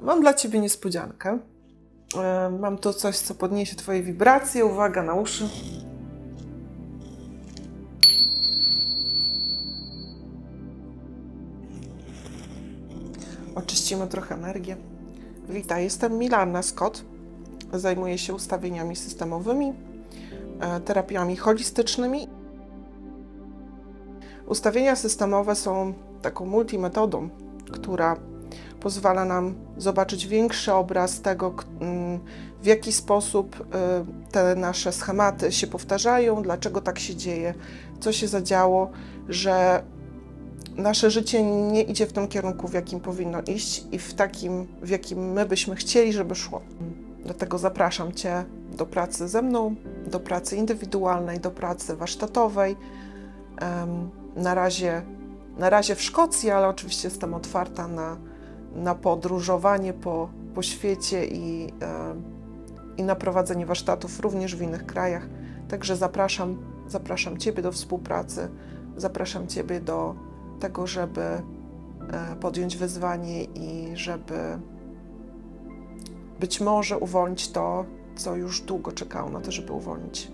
Mam dla Ciebie niespodziankę. E, Mam tu coś, co podniesie Twoje wibracje. Uwaga na uszy. Oczyścimy trochę energię. Witaj, jestem Milana Scott. Zajmuję się ustawieniami systemowymi, e, terapiami holistycznymi. Ustawienia systemowe są taką multimetodą, która pozwala nam zobaczyć większy obraz tego, mm, w jaki sposób y, te nasze schematy się powtarzają, dlaczego tak się dzieje, co się zadziało, że nasze życie nie idzie w tym kierunku, w jakim powinno iść i w takim, w jakim my byśmy chcieli, żeby szło. Dlatego zapraszam Cię do pracy ze mną, do pracy indywidualnej, do pracy warsztatowej. Na razie, na razie w Szkocji, ale oczywiście jestem otwarta na, na podróżowanie po, po świecie i, em, i na prowadzenie warsztatów również w innych krajach. Także zapraszam, zapraszam Ciebie do współpracy, zapraszam Ciebie do tego, żeby e, podjąć wyzwanie i żeby być może uwolnić to, co już długo czekało na to, żeby uwolnić.